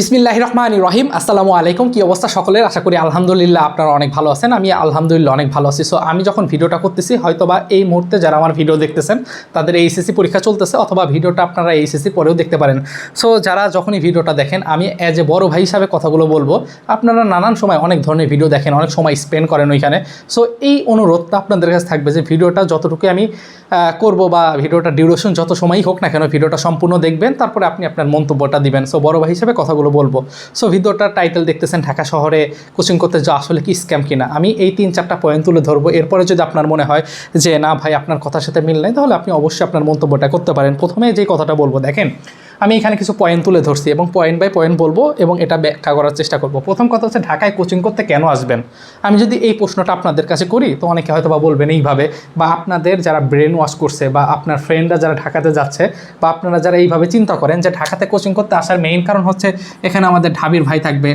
বিসমিল্লাহ রহমান রহিম। আসসালামু আলাইকুম। কি অবস্থা সকলের? আশা করি আলহামদুলিল্লাহ আপনারা অনেক ভালো আছেন। আমি আলহামদুলিল্লাহ অনেক ভালো আছি। সো আমি যখন ভিডিওটা করতেছি হয়তো বা এই মুহূর্তে যারা আমার ভিডিও দেখতেছেন, তাদের এইচএসসি পরীক্ষা চলতেছে অথবা ভিডিওটা আপনারা এইচএসসি পরেও দেখতে পারেন। সো যারা যখনই ভিডিওটা দেখেন, আমি অ্যাজ এ বড় ভাই হিসাবে কথাগুলো বলব, আপনারা নানান সময় অনেক ধরনের ভিডিও দেখেন, অনেক সময় স্পেন্ড করেন ওইখানে। সো এই অনুরোধটা আপনাদের কাছে থাকবে যে ভিডিওটা যতটুকু আমি করব বা ভিডিওটা ডিউরেশন যত সময়ই হোক না কেন, ভিডিওটা সম্পূর্ণ দেখবেন, তারপরে আপনি আপনার মন্তব্যটা দিবেন। সো বড় ভাই হিসাবে কথাগুলো বলব। সো ভিডিওটার টাইটেল দেখতেছেন, ঢাকা শহরে কোচিং করতে যাওয়া আসলে কি স্ক্যাম কিনা? আমি এই তিন চারটা পয়েন্ট তুলে ধরবো। এরপরে যদি আপনার মনে হয় যে, না ভাই, আপনার কথার সাথে মিল নাই, তাহলে আপনি অবশ্যই আপনার মন্তব্যটা করতে পারেন। প্রথমে যে কথাটা বলব, দেখেন আমি এখানে কিছু পয়েন্ট তুলে ধরছি এবং পয়েন্ট বাই পয়েন্ট বলব এবং এটা ব্যাখ্যা করার চেষ্টা করব। প্রথম কথা হচ্ছে, ঢাকায় কোচিং করতে কেন আসবেন? আমি যদি এই প্রশ্নটা আপনাদের কাছে করি, তো অনেকে হয়তো বা বলবেন এইভাবে, বা আপনাদের যারা ব্রেন ওয়াশ করছে, বা আপনার ফ্রেন্ডরা যারা ঢাকাতে যাচ্ছে, বা আপনারা যারা এইভাবে চিন্তা করেন যে ঢাকাতে কোচিং করতে আসার মেইন কারণ হচ্ছে, এখানে আমাদের ঢাবির ভাই থাকবে,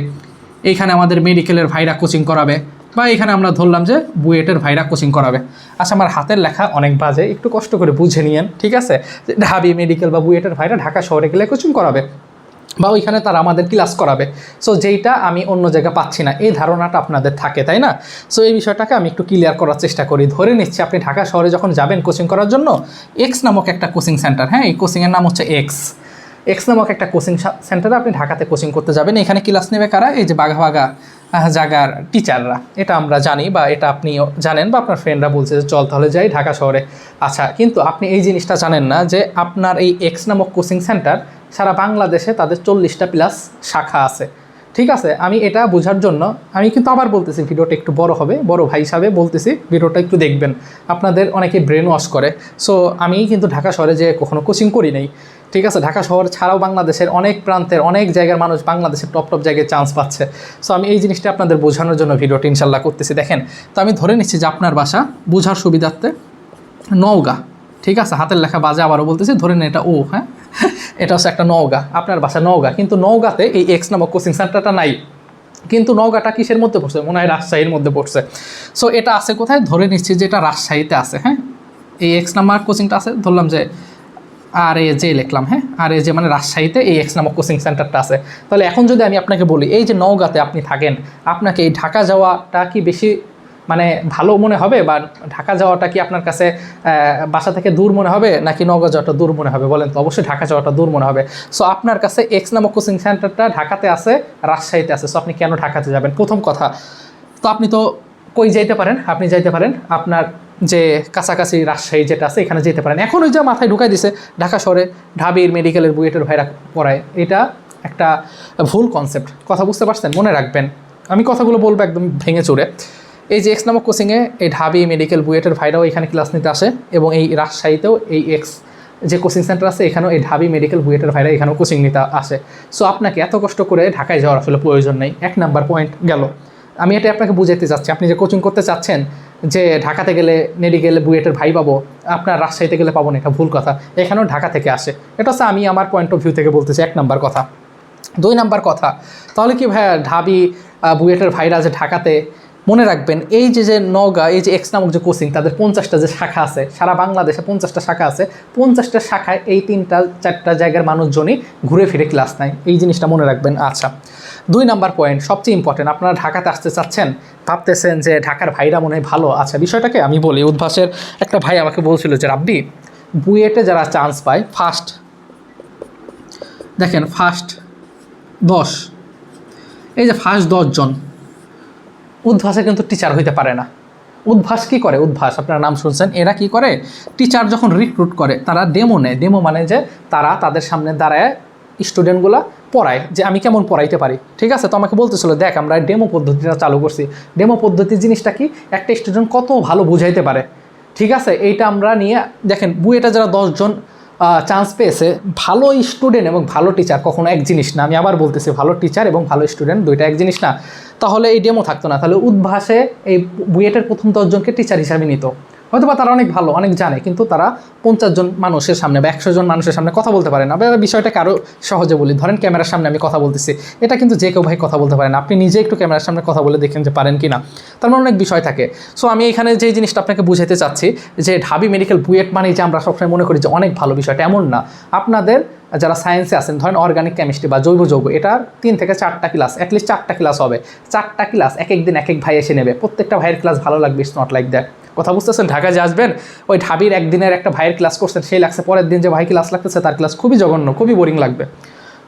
এইখানে আমাদের মেডিকেলের ভাইরা কোচিং করাবে। বা এখানে আমরা ধরলাম যে বুয়েটের ভাইরা কোচিং করাবে। আচ্ছা আমার হাতের লেখা অনেক বাজে, একটু কষ্ট করে বুঝে নিয়েন, ঠিক আছে? ঢাবি মেডিকেল বা বুয়েটের ভাইরা ঢাকা শহরে গেলে কোচিং করাবে বা ওইখানে তারা আমাদের ক্লাস করাবে। সো যেইটা আমি অন্য জায়গায় পাচ্ছি না, এই ধারণাটা আপনাদের থাকে, তাই না? সো এই বিষয়টাকে আমি একটু ক্লিয়ার করার চেষ্টা করি। ধরে নিচ্ছি, আপনি ঢাকা শহরে যখন যাবেন কোচিং করার জন্য এক্স নামক একটা কোচিং সেন্টার হ্যাঁ? এই কোচিংয়ের নাম হচ্ছে এক্স এক্স নামক একটা কোচিং সেন্টারে আপনি ঢাকাতে কোচিং করতে যাবেন। এখানে ক্লাস নেবে কারা? এই যে বাঘা বাঘা জাগার টিচাররা এটা আমরা জানি বা এটা আপনি জানেন বা আপনার ফ্রেন্ডরা বলছে যে চল তাহলে যাই ঢাকা শহরে। আচ্ছা কিন্তু আপনি এই জিনিসটা জানেন না যে আপনার এই এক্স নামক কোচিং সেন্টার সারা বাংলাদেশে তাদের চল্লিশটা প্লাস শাখা আছে। ঠিক আছে? আমি এটা বোঝার জন্য আমি কিন্তু আবার বলতেছি, ভিডিওটা একটু বড় হবে, বড় ভাই হিসাবে বলতেছি, ভিডিওটা একটু দেখবেন। আপনাদের অনেকে ব্রেন ওয়াশ করে। সো আমি কিন্তু ঢাকা শহরে যে কখনো কোচিং করি নাই। ঠিক আছে, ঢাকা শহর ছাড়াও বাংলাদেশের অনেক প্রান্তের অনেক জায়গার মানুষ বাংলাদেশের টপ টপ জায়গায় চান্স পাচ্ছে। সো আমি এই জিনিসটা আপনাদের বোঝানোর জন্য ভিডিওটি ইনশাল্লাহ করতেছি। দেখেন, তো আমি ধরে নিচ্ছি যে আপনার বাসা বোঝার সুবিধার্থে নওগাঁ। ঠিক আছে, হাতের লেখা বাজে আবারও বলতেছি, ধরে নিন এটা ও হ্যাঁ? এটা হচ্ছে একটা নওগাঁ, আপনার বাসা নওগাঁ। কিন্তু নওগাঁতে এই এক্স নামক কোচিং সেন্টারটা নাই। কিন্তু নওগাঁটা কিসের মধ্যে পড়ছে? মনে হয় রাজশাহীর মধ্যে পড়ছে। সো এটা আছে কোথায়? ধরে নিচ্ছি যে এটা রাজশাহীতে আছে হ্যাঁ? এই এক্স নাম্বার কোচিংটা আছে, ধরলাম যে আর এ যে লিখলাম হ্যাঁ? আর এ যে মানে রাজশাহীতে এই এক্স নামক কোচিং সেন্টারটা আছে। তাহলে এখন যদি আমি আপনাকে বলি, এই যে নওগাঁতে আপনি থাকেন, আপনাকে এই ঢাকা যাওয়াটা কি বেশি মানে ভালো মনে হবে? বা ঢাকা যাওয়াটা কি আপনার কাছে বাসা থেকে দূর মনে হবে? নাকি নওগাঁ যাওয়াটা দূর মনে হবে? বলেন তো, অবশ্যই ঢাকা যাওয়াটা দূর মনে হবে। সো আপনার কাছে এক্স নামক কোচিং সেন্টারটা ঢাকাতে আছে, রাজশাহীতে আছে। সো আপনি কেন ঢাকাতে যাবেন? প্রথম কথা। তো আপনি তো কই যাইতে পারেন? আপনি যাইতে পারেন আপনার যে কাছাকাছি রাজশাহী যেটা আছে, এখানে যেতে পারেন। এখন ওই যে মাথায় ঢুকাই দিছে, ঢাকা শহরে ঢাবির মেডিকেলের বুয়েটের ভাইরা পড়ায়। এটা একটা ভুল কনসেপ্ট কথা বুঝতে পারছেন? মনে রাখবেন। আমি কথাগুলো বলব একদম ভেঙে চুরে এই যে এক্স নামক কোচিংয়ে এই ঢাবি মেডিকেল বুয়েটের ভাইরাও এখানে ক্লাস নিতে আসে এবং এই রাজশাহীতেও এই এক্স যে কোচিং সেন্টার আছে, এখানেও এই ঢাবি মেডিকেল বুয়েটের ভাইরা এখানেও কোচিং নিতে আসে। সো আপনাকে এত কষ্ট করে ঢাকায় যাওয়ার আসলে প্রয়োজন নেই। এক নাম্বার পয়েন্ট গেল। আমি এটা আপনাকে বুঝাতে চাচ্ছি। আপনি যে কোচিং করতে চাচ্ছেন যে ঢাকাতে গেলে মেডিকেল বুয়েটের ভাই পাবো, আপনার রাজশাহীতে গেলে পাবো না, এটা ভুল কথা। এখানেও ঢাকা থেকে আসে। এটা হচ্ছে আমি আমার পয়েন্ট অফ ভিউ থেকে বলতেছি, এক নাম্বার কথা। দুই নাম্বার কথা, তাহলে কি ভাইয়া ঢাবি বুয়েটের ভাইরা যে ঢাকাতে, মনে রাখবেন, এই যে যে নওগাঁ, এই যে এক্স নামক যে কোচিং, তাদের পঞ্চাশটা যে শাখা আছে, সারা বাংলাদেশে পঞ্চাশটা শাখা আছে, পঞ্চাশটা শাখায় এই তিনটা, চারটা জায়গার মানুষজনই ঘুরে ফিরে ক্লাস নেয়। এই জিনিসটা মনে রাখবেন। আচ্ছা দুই নাম্বার পয়েন্ট সবচেয়ে ইম্পর্টেন্ট আপনারা ঢাকাতে আসতে চাচ্ছেন, ভাবতেছেন যে ঢাকার ভাইরা মনে হয় ভালো আচ্ছা বিষয়টাকে আমি বলি, উদ্ভাসের একটা ভাই আমাকে বলছিল যে, রাব্বি, বুয়েটে যারা চান্স পায় ফার্স্ট দেখেন ফার্স্ট দশ, এই যে ফার্স্ট দশজন উদ্ভাসে কিন্তু টিচার হইতে পারে না। উদ্ভাস কি করে? উদ্ভাস, আপনার নাম শুনছেন, এরা কি করে? টিচার যখন রিক্রুট করে, তারা ডেমো নেয়। ডেমো মানে যে তারা তাদের সামনে দাঁড়ায় স্টুডেন্টগুলা পড়ায় যে আমি কেমন পড়াইতে পারি। ঠিক আছে? তো আমাকে বলতেছিল, দেখ, আমরা ডেমো পদ্ধতিটা চালু করছি। ডেমো পদ্ধতি জিনিসটা কি? একটা স্টুডেন্ট কত ভালো বুঝাইতে পারে। ঠিক আছে? এইটা আমরা নিয়ে, দেখেন, বুয়েটা যারা দশজন চান্স পেয়েছে, ভালো স্টুডেন্ট এবং ভালো টিচার কখনো এক জিনিস না। আমি আবার বলতেছি, ভালো টিচার এবং ভালো স্টুডেন্ট দুইটা এক জিনিস না। তাহলে এই ডেমো থাকতো না। তাহলে উদ্ভাসে এই বুয়েটের প্রথম দশজনকে টিচার হিসাবে নিত। হয়তো বা তারা অনেক ভালো, অনেক জানে, কিন্তু তারা পঞ্চাশ জন মানুষের সামনে বা একশো জন মানুষের সামনে কথা বলতে পারে না। বা বিষয়টাকে আরও সহজে বলি, ধরেন ক্যামেরার সামনে আমি কথা বলতেছি। এটা কিন্তু যে কেউ ভাই কথা বলতে পারেন আপনি নিজে একটু ক্যামেরার সামনে কথা বলে দেখেন যে পারেন কি না তার মানে অনেক বিষয় থাকে। সো আমি এখানে যে জিনিসটা আপনাকে বুঝাতে চাচ্ছি, যে ঢাবি মেডিকেল বুয়েট মানে যে আমরা সবসময় মনে করি যে অনেক ভালো বিষয়টা, এমন না। আপনাদের যারা সায়েন্সে আছেন, ধরেন অর্গানিক কেমিস্ট্রি বা জৈব যৌগ, এটা তিন থেকে চারটা ক্লাস অ্যাটলিস্ট চারটা ক্লাস হবে। চারটা ক্লাস এক এক দিন এক এক ভাই এসে নেবে। প্রত্যেকটা ভাইয়ের ক্লাস ভালো লাগবে ইটস নট লাইক দ্যাট কথা বুঝতেছেন? ঢাকা যে আসবেন, ওই ঢাবির একদিনের একটা ভাইয়ের ক্লাস করছেন, সেই লাগছে পরের দিন যে ভাই ক্লাস লাগতেছে, তার ক্লাস খুবই জঘন্য, খুবই বোরিং লাগবে।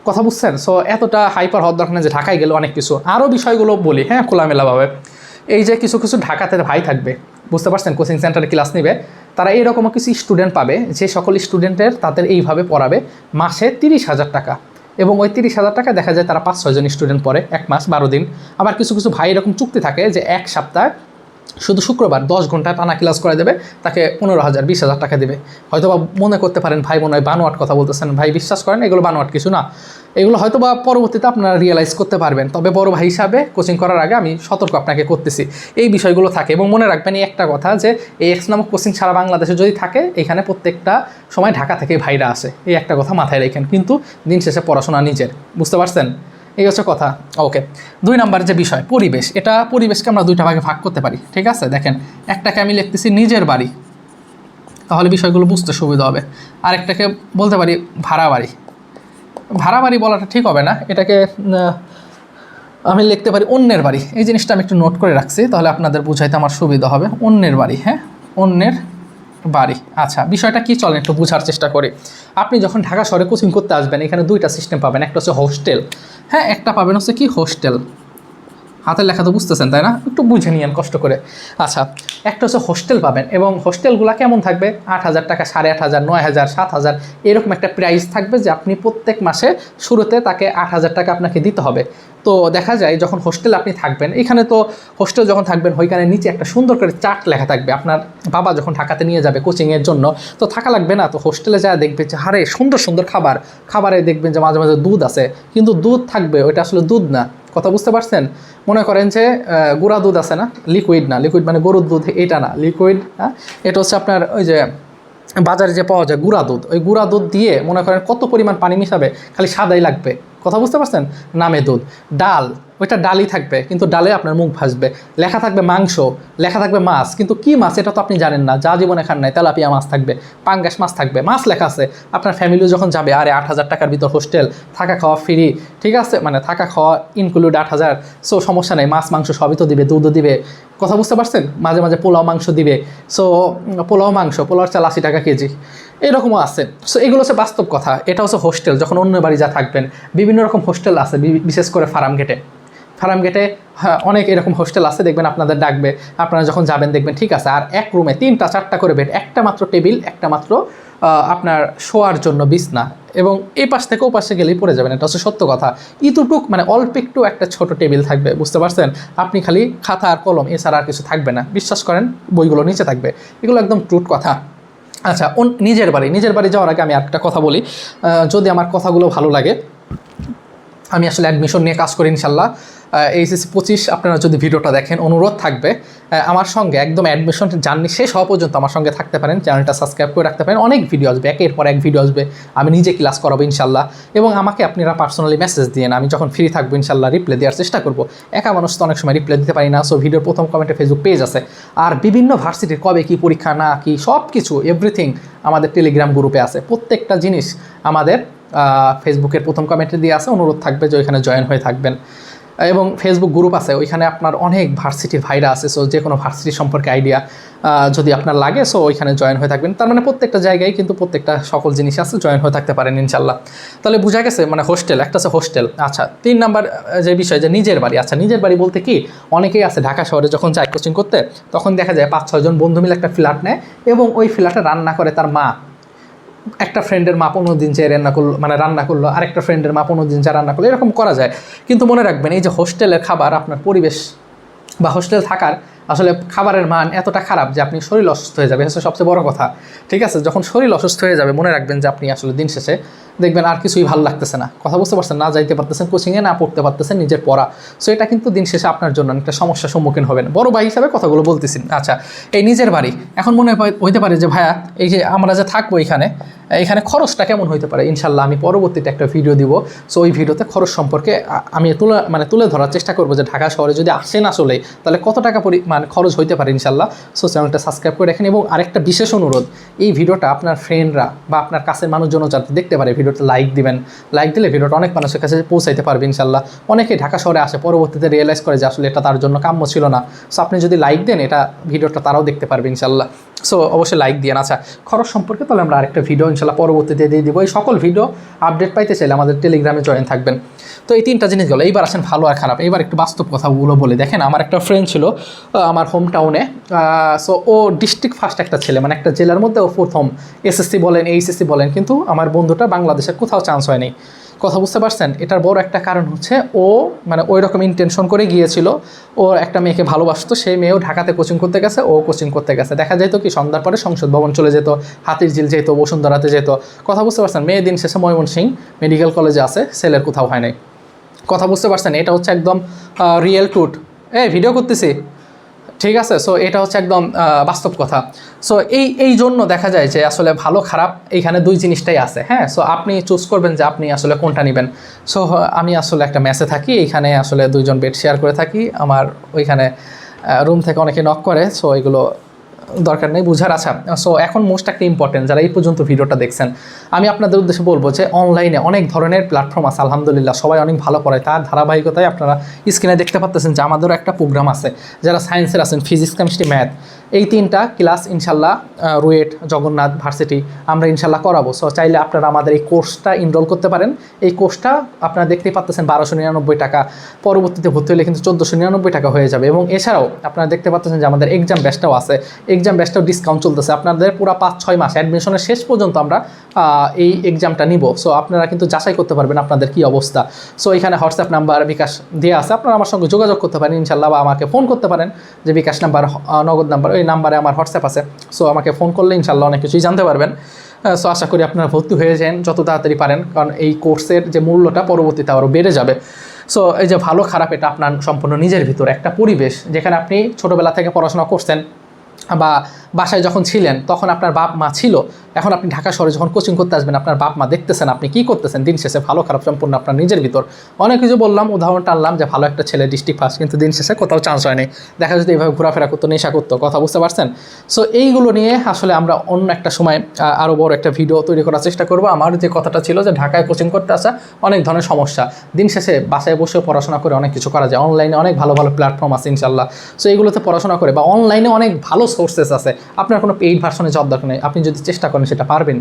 কথা বুঝছেন? সো এতটা হাইপার হওয়ার দরকার যে ঢাকায় গেলে অনেক কিছু। আরও বিষয়গুলো বলি হ্যাঁ খোলামেলাভাবে। এই যে কিছু কিছু ঢাকাতে ভাই থাকবে, বুঝতে পারছেন? কোচিং সেন্টারে ক্লাস নেবে, তারা এরকমও কিছু স্টুডেন্ট পাবে, যে সকল স্টুডেন্টের তাদের এইভাবে পড়াবে মাসে তিরিশ হাজার টাকা। এবং ওই তিরিশ হাজার টাকা দেখা যায় তারা পাঁচ ছয়জন স্টুডেন্ট পড়ে, এক মাস, বারো দিন। আবার কিছু কিছু ভাই এরকম চুক্তি থাকে যে এক সপ্তাহ শুধু শুক্রবার দশ ঘণ্টা টানা ক্লাস করে দেবে, তাকে পনেরো হাজার, বিশ হাজার টাকা দেবে। হয়তো বা মনে করতে পারেন, ভাই, মনে হয় বানোয়াট কথা বলতেছেন। ভাই, বিশ্বাস করেন, এগুলো বানোয়াট কিছু না। এগুলো হয়তো বা পরবর্তীতে আপনারা রিয়েলাইজ করতে পারবেন। তবে বড় ভাই হিসাবে কোচিং করার আগে আমি সতর্ক আপনাকে করতেছি। এই বিষয়গুলো থাকে এবং মনে রাখবেন এই একটা কথা যে, এই এক্স নামক কোচিং সারা বাংলাদেশে যদি থাকে, এখানে প্রত্যেকটা সময় ঢাকা থেকে ভাইরা আসে। এই একটা কথা মাথায় রেখেন। কিন্তু দিন শেষে পড়াশোনা নিজের। বুঝতে পারছেন? এই হচ্ছে কথা। ওকে দুই নাম্বার যে বিষয়, পরিবেশ। এটা পরিবেশকে আমরা দুইটা ভাগে ভাগ করতে পারি, ঠিক আছে? দেখেন, একটাকে আমি লিখতেছি নিজের বাড়ি। তাহলে বিষয়গুলো বুঝতে সুবিধা হবে। আরেকটাকে বলতে পারি ভাড়া বাড়ি। ভাড়া বাড়ি বলাটা ঠিক হবে না। এটাকে আমি লিখতে পারি অন্যের বাড়ি। এই জিনিসটা আমি একটু নোট করে রাখছি, তাহলে আপনাদের বুঝাইতে আমার সুবিধা হবে। অন্যের বাড়ি হ্যাঁ? অন্যের বাড়ি। আচ্ছা বিষয়টা কি চলেন একটু বোঝার চেষ্টা করে। আপনি যখন ঢাকা শহরে কোচিং করতে আসবেন, এখানে দুইটা সিস্টেম পাবেন। একটা হচ্ছে হোস্টেল হ্যাঁ একটা পাবেন হচ্ছে কি? হোস্টেল হাতের লেখা তো বুঝতেছেন, তাই না? একটু বুঝে নিয়েন কষ্ট করে। আচ্ছা একটা হচ্ছে হোস্টেল পাবেন এবং হোস্টেলগুলো কেমন থাকবে? আট হাজার টাকা, সাড়ে আট হাজার, নয় হাজার, সাত হাজার, এরকম একটা প্রাইস থাকবে যে আপনি প্রত্যেক মাসে শুরুতে তাকে আট হাজার টাকা আপনাকে দিতে হবে। তো দেখা যায় যখন হোস্টেল আপনি থাকবেন, এখানে তো হোস্টেল যখন থাকবেন, ওইখানে নিচে একটা সুন্দর করে চার্ট লেখা থাকবে। আপনার বাবা যখন ঢাকাতে নিয়ে যাবে কোচিংয়ের জন্য, তো থাকা লাগবে না। তো হোস্টেলে যা দেখবে যে হারে সুন্দর সুন্দর খাবার। খাবারে দেখবেন যে মাঝে মাঝে দুধ আছে, কিন্তু দুধ থাকবে, ওইটা আসলে দুধ না। কথা বুঝতে পারছেন? মনে করেন যে গুঁড়া দুধ আছে না? লিকুইড না লিকুইড মানে গরুর দুধ, এটা না। লিকুইড হ্যাঁ? এটা হচ্ছে আপনার ওই যে, বাজারে যে পাওয়া যায় গুঁড়া দুধ। ওই গুঁড়া দুধ দিয়ে মনে করেন কত পরিমাণ পানি মিশাবে? খালি সাদাই লাগবে। কথা বুঝতে পারছেন? নামে দুধ। ডাল ওইটা ডালই থাকবে, কিন্তু ডালে আপনার মুখ ভাসবে। লেখা থাকবে মাংস, লেখা থাকবে মাছ, কিন্তু কি মাছ এটা তো আপনি জানেন না। যা জীবনে খান নাই, তেলাপিয়া মাছ থাকবে, পাঙ্গাস মাছ থাকবে, মাছ লেখা আছে। আপনার ফ্যামিলিও যখন যাবে, আরে আট হাজার টাকার ভিতর হোস্টেল থাকা খাওয়া ফ্রি ঠিক আছে? মানে থাকা খাওয়া ইনক্লুড আট হাজার সো সমস্যা নেই, মাছ মাংস সবই তো দিবে, দুধও দিবে। কথা বুঝতে পারছেন? মাঝে মাঝে পোলাও মাংস দিবে সো পোলাও মাংস, পোলাওর চাল আশি টাকা কেজি, এরকমও আছে। সো এগুলো হচ্ছে বাস্তব কথা, এটা হচ্ছে হোস্টেল যখন অন্য বাড়ি যা থাকবেন, বিভিন্ন রকম হোস্টেল আছে বিশেষ করে ফার্ম গেটে ফার্ম গেটে অনেক এরকম হোস্টেল আছে, দেখবেন আপনাদের ডাকবে। আপনারা যখন যাবেন, দেখবেন ঠিক আছে, আর এক রুমে তিনটা, চারটা করে বেড একটা মাত্র টেবিল একটা মাত্র আপনার শোয়ার জন্য বিছনা। এবং এই পাশ থেকে ও পাশে গেলেই পড়ে যাবেন, এটা হচ্ছে সত্য কথা। ইতুটুক মানে অল্প একটু একটা ছোট টেবিল থাকবে, বুঝতে পারছেন? আপনি খালি খাতা আর কলম, এছাড়া আর কিছু থাকবে না। বিশ্বাস করেন, বইগুলো নিচে থাকবে। এগুলো একদম ট্রুট কথা। আচ্ছা নিজের বাড়ি নিজের বাড়ি যাওয়ার আগে আমি একটা কথা বলি। যদি আমার কথাগুলো ভালো লাগে আমি আসলে অ্যাডমিশন নিয়ে কাজ করি ইনশাল্লাহ এইচএসসি পঁচিশ, আপনারা যদি ভিডিওটা দেখেন, অনুরোধ থাকবে। আমার সঙ্গে একদম অ্যাডমিশন জার্নি শেষ হওয়া পর্যন্ত আমার সঙ্গে থাকতে পারেন চ্যানেলটা সাবস্ক্রাইব করে রাখতে পারেন। অনেক ভিডিও আসবে, একের পর এক ভিডিও আসবে, আমি নিজে ক্লাস করাবো ইনশাল্লাহ এবং আমাকে আপনারা পার্সোনালি মেসেজ দিয়ে আমি যখন ফ্রি থাকব ইনশাল্লাহ রিপ্লাই দেওয়ার চেষ্টা করব। একা মানুষ তো অনেক সময় রিপ্লাই দিতে পারি না সো ভিডিওর প্রথম কমেন্টে ফেসবুক পেজ আছে। আর বিভিন্ন ভার্সিটির কবে কি পরীক্ষা, না কি সব কিছু এভরিথিং আমাদের টেলিগ্রাম গ্রুপে আছে। প্রত্যেকটা জিনিস আমাদের ফেসবুকের প্রথম কমেন্টে দিয়ে আছে, অনুরোধ থাকবে যে ওইখানে জয়েন হয়ে থাকবেন। এবং ফেসবুক গ্রুপ আছে, ওইখানে আপনার অনেক ভার্সিটির ভাইরা আছে সো যে কোনো ভার্সিটি সম্পর্কে আইডিয়া যদি আপনার লাগে সো ওইখানে জয়েন হয়ে থাকবেন। তার মানে প্রত্যেকটা জায়গায় কিন্তু প্রত্যেকটা সকল জিনিস আছে জয়েন হয়ে থাকতে পারেন ইনশাল্লাহ তাহলে বোঝা গেছে মানে হোস্টেল একটা আছে হোস্টেল আচ্ছা তিন নাম্বার যে বিষয়, যে নিজের বাড়ি। আচ্ছা নিজের বাড়ি বলতে কি, অনেকেই আছে ঢাকা শহরে যখন যায় কোচিং করতে, তখন দেখা যায় পাঁচ ছয়জন বন্ধু মিলে একটা ফ্ল্যাট নেয়, এবং ওই ফ্ল্যাটে রান্না করে তার মা। একটা ফ্রেন্ডের মাপ দিন চেয়ে রান্না করল মানে রান্না করল, আরেকটা ফ্রেন্ডের মা পনেরো দিন চা রান্না করল, এরকম করা যায়। কিন্তু মনে রাখবেন, এই যে হোস্টেলের খাবার আপনার পরিবেশ বা হোস্টেল থাকার আসলে খাবারের মান এতটা খারাপ যে আপনি শরীর অসুস্থ হয়ে যাবে হচ্ছে সবচেয়ে বড় কথা। ঠিক আছে? যখন শরীর অসুস্থ হয়ে যাবে, মনে রাখবেন যে আপনি আসলে দিন শেষে দেখবেন আর কিছুই ভালো লাগতেছে না। কথা বুঝতে পারছেন? না যাইতে পারতেছেন কোচিংয়ে না পড়তে পারতেছেন, নিজের পড়া। সো এটা কিন্তু দিন শেষে আপনার জন্য একটা সমস্যার সম্মুখীন হবেন। বড় ভাই হিসাবে কথাগুলো বলতেছি। আচ্ছা এই নিজের বাড়ি। এখন মনে হইতে পারে যে ভাইয়া, এই যে আমরা যে থাকব এখানে এখানে খরচটা কেমন হইতে পারে? ইনশাল্লাহ আমি পরবর্তীতে একটা ভিডিও দিব। সো ওই ভিডিওতে খরচ সম্পর্কে আমি তুলে মানে তুলে ধরার চেষ্টা করব যে ঢাকা শহরে যদি আসেন আসলে তাহলে কত টাকা পরি মানে খরচ হইতে পারে ইনশাল্লাহ সো চ্যানেলটা সাবস্ক্রাইব করে রাখেন এবং আরেকটা বিশেষ অনুরোধ, এই ভিডিওটা আপনার ফ্রেন্ডরা বা আপনার কাছের মানুষজন যাতে দেখতে পারে ভিডিওটা লাইক দিবেন। লাইক দিলে ভিডিওটা অনেক মানুষের কাছে পৌঁছাইতে পারবে ইনশাল্লাহ অনেকে ঢাকা শহরে আসে, পরবর্তীতে রিয়েলাইজ করে যে আসলে এটা তার জন্য কাম্য ছিল না। সো আপনি যদি লাইক দেন, এটা ভিডিওটা তারাও দেখতে পারবে ইনশাল্লাহ সো অবশ্যই লাইক দিয়ে আচ্ছা খরচ সম্পর্কে তাহলে আমরা আরেকটা ভিডিও ইনশাল্লাহ পরবর্তীতে দিয়ে দিব। এই সকল ভিডিও আপডেট পাইতে চাইলে আমাদের টেলিগ্রামে জয়েন থাকবেন। তো এই তিনটা জিনিস গেলো। এইবার আসেন ভালো আর খারাপ। এবার একটু বাস্তব কথাগুলো বলে। দেখেন, আমার একটা ফ্রেন্ড ছিল আমার হোম টাউনে সো ও ডিস্ট্রিক্ট ফার্স্ট একটা ছেলে। মানে একটা জেলার মধ্যে ও প্রথম। এসএসসি বলেন এইচএসসি বলেন। কিন্তু আমার বন্ধুটা বাংলাদেশের কোথাও চান্স হয়নি। কথা বুঝতে পারছেন? এটার বড় একটা কারণ হচ্ছে ও মানে ওই রকম ইন্টেনশন করে গিয়েছিল। ও একটা মেয়েকে ভালোবাসতো, সেই মেয়েও ঢাকাতে কোচিং করতে গেছে, ও কোচিং করতে গেছে। দেখা যেত কি, সন্ধ্যার পরে সংসদ ভবন চলে যেত, হাতির ঝিল যেত, বসুন্ধরাতে যেত। কথা বুঝতে পারছেন? মেয়ে দিন শেষে ময়মনসিং মেডিকেল কলেজে আছে ছেলের কোথাও হয় নাই। কথা বুঝতে পারছেন? এটা হচ্ছে একদম রিয়েল টুট এই ভিডিও করতেছি। ঠিক আছে? সো এটা হচ্ছে একদম বাস্তব কথা। সো এই এই জন্য দেখা যায় যে আসলে ভালো, খারাপ এইখানে দুই জিনিসটাই আছে হ্যাঁ? সো আপনি চুজ করবেন যে আপনি আসলে কোনটা নেবেন। সো আমি আসলে একটা ম্যাচে থাকি, এইখানে আসলে দুইজন বেড শেয়ার করে থাকি। আমার ওইখানে রুম থেকে অনেকে নক করে। সো এগুলো দরকার নেই, বুঝার আচ্ছা সো এখন মোস্ট একটা ইম্পর্টেন্ট যারা এই পর্যন্ত ভিডিওটা দেখছেন, আমি আপনাদের উদ্দেশ্যে বলব যে অনলাইনে অনেক ধরনের প্ল্যাটফর্ম আছে, আলহামদুলিল্লাহ, সবাই অনেক ভালো পড়ায়। তার ধারাবাহিকতায় আপনারা স্ক্রিনে দেখতে পাচ্ছেন যে আমাদেরও একটা প্রোগ্রাম আছে। যারা সায়েন্সের আছেন ফিজিক্স কেমিস্ট্রি ম্যাথ এই তিনটা ক্লাস ইনশাল্লাহ রুয়েট জগন্নাথ ভার্সিটি আমরা ইনশাল্লাহ করাবো। সো চাইলে আপনারা আমাদের এই কোর্সটা ইনরোল করতে পারেন। এই কোর্সটা আপনারা দেখতেই পাচ্ছেন বারোশো নিরানব্বই টাকা। পরবর্তীতে ভর্তি হলে কিন্তু চোদ্দোশো নিরানব্বই টাকা হয়ে যাবে। এবং এছাড়াও আপনারা দেখতে পাচ্ছেন যে আমাদের এক্সাম ব্যাচটাও আছে। এক্সাম ব্যাচটাও ডিসকাউন্ট চলতেছে। আপনাদের পুরো পাঁচ, ছয় মাস অ্যাডমিশনের শেষ পর্যন্ত আমরা এই এক্সামটা নিব। সো আপনারা কিন্তু যাচাই করতে পারবেন আপনাদের কি অবস্থা। সো এখানে হোয়াটসঅ্যাপ নাম্বার বিকাশ দেওয়া আছে। আপনারা আমার সঙ্গে যোগাযোগ করতে পারেন ইনশাল্লাহ বা আমাকে ফোন করতে পারেন যে বিকাশ নাম্বার নগদ নাম্বার ওই নাম্বারে আমার হোয়াটসঅ্যাপ আছে। সো আমাকে ফোন করলে ইনশাল্লাহ অনেক কিছুই জানতে পারবেন। সো আশা করি আপনারা ভর্তি হয়ে যান যত তাড়াতাড়ি পারেন, কারণ এই কোর্সের যে মূল্যটা পরবর্তীতে আরও বেড়ে যাবে। সো এই যে ভালো খারাপ, এটা আপনার সম্পূর্ণ নিজের ভিতর একটা পরিবেশ, যেখানে আপনি ছোটোবেলা থেকে পড়াশোনা করছেন। বা বাসায় যখন ছিলেন, তখন আপনার বাপ মা ছিল, এখন আপনি ঢাকা শহরে যখন কোচিং করতে আসবেন, আপনার বাপ মা দেখতেছেন আপনি কি করতেছেন? দিন শেষে ভালো, খারাপ সম্পূর্ণ আপনার নিজের ভিতর। অনেক কিছু বললাম, উদাহরণ টানলাম যে ভালো একটা ছেলে ডিস্ট্রিক্ট ফার্স্ট কিন্তু দিন শেষে কোথাও চান্স হয়নি। দেখা যদি এইভাবে ঘোরাফেরা করতো, নেশা করতো, কথা বুঝতে পারছেন? সো এইগুলো নিয়ে আসলে আমরা অন্য একটা সময় আরও বড় একটা ভিডিও তৈরি করার চেষ্টা করব। আমার যে কথাটা ছিল যে ঢাকায় কোচিং করতে আসা অনেক ধরনের সমস্যা। দিন শেষে বাসায় বসে পড়াশোনা করে অনেক কিছু করা যায়। অনলাইনে অনেক ভালো ভালো প্ল্যাটফর্ম আছে ইনশাল্লাহ সো এইগুলোতে পড়াশোনা করে বা অনলাইনে অনেক ভালো সোর্সেস আছে। আপনার কোনো পেইড ভার্সনে যাওয়ার দরকার নেই, আপনি যদি চেষ্টা করেন সেটা পারবেন।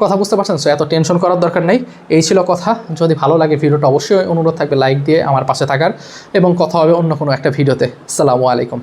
কথা বুঝতে পারছেন? সো এত টেনশন করার দরকার নেই। এই ছিল কথা। যদি ভালো লাগে ভিডিওটা অবশ্যই অনুরোধ থাকবে লাইক দিয়ে আমার পাশে থাকার এবং কথা হবে অন্য কোনো একটা ভিডিওতে। আসসালামু আলাইকুম।